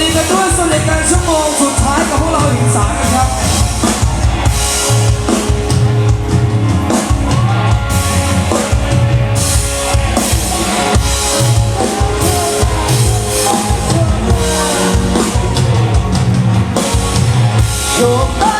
ดีกันด้วยสนิทกันชั่วโมงสุดท้ายกับพวกเราอีกสามกันครับโชมเอ้ยม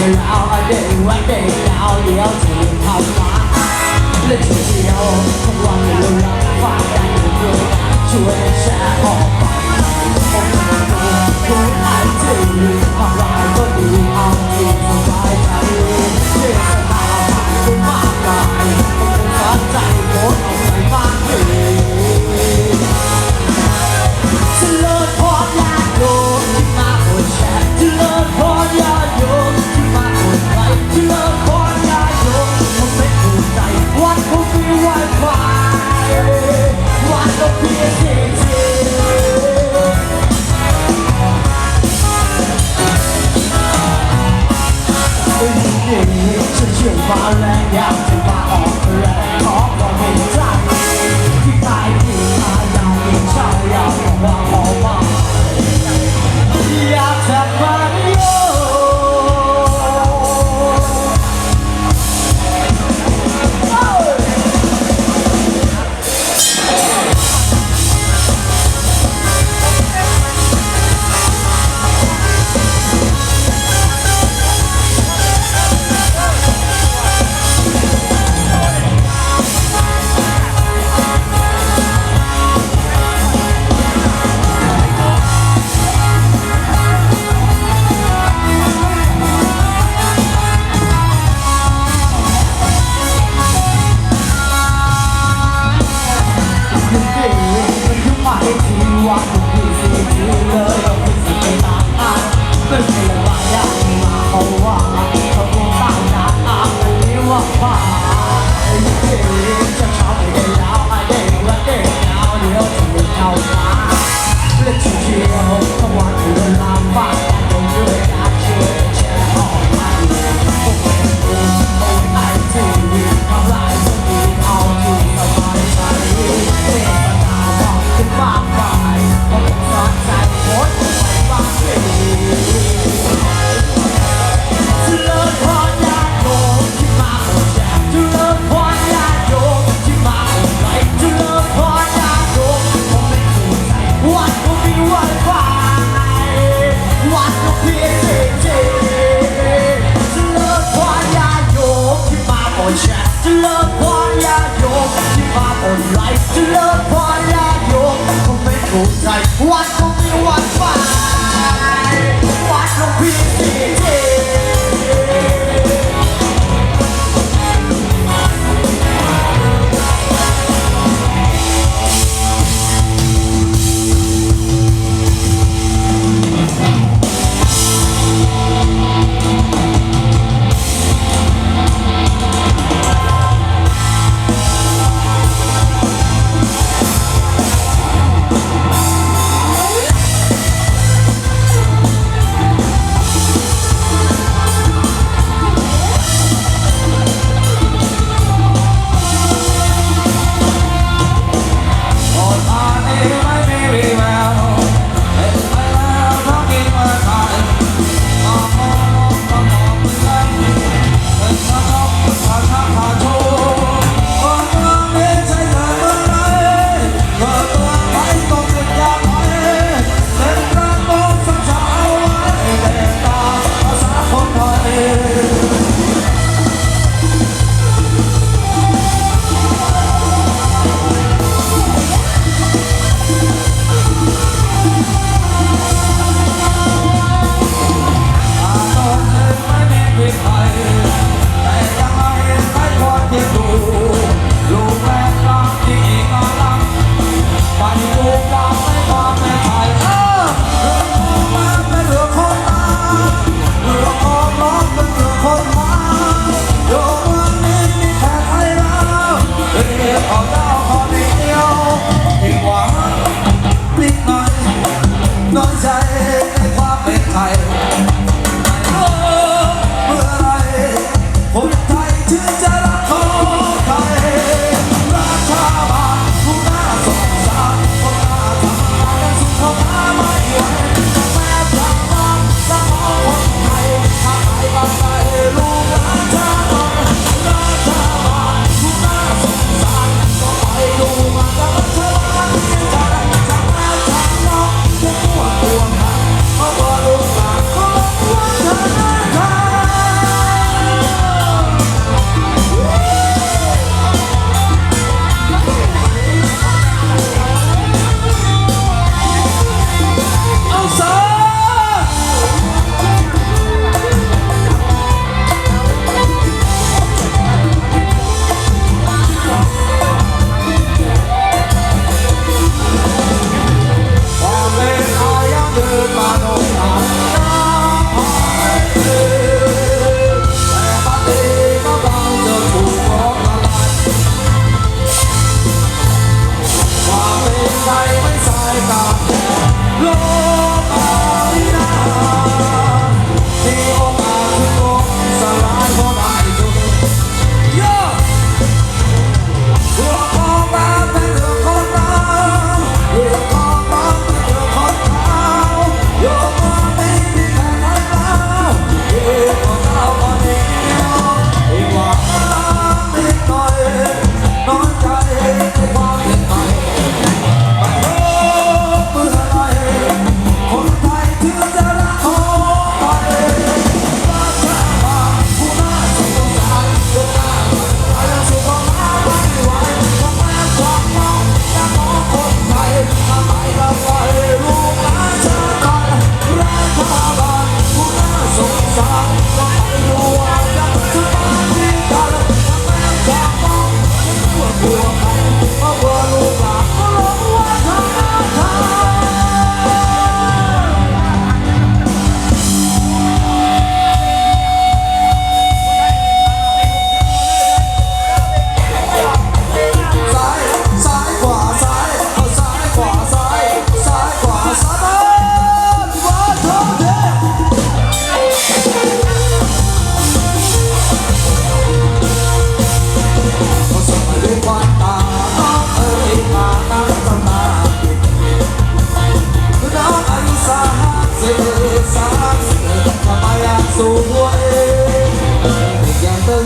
เราเดินไว้เดินเราเลี้ยวถึงทางฟ้าเลื่อนเดียวทุกวันเราลับฟ้ากันอยู่ช่วยแชร์ออกไป love.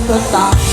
the song.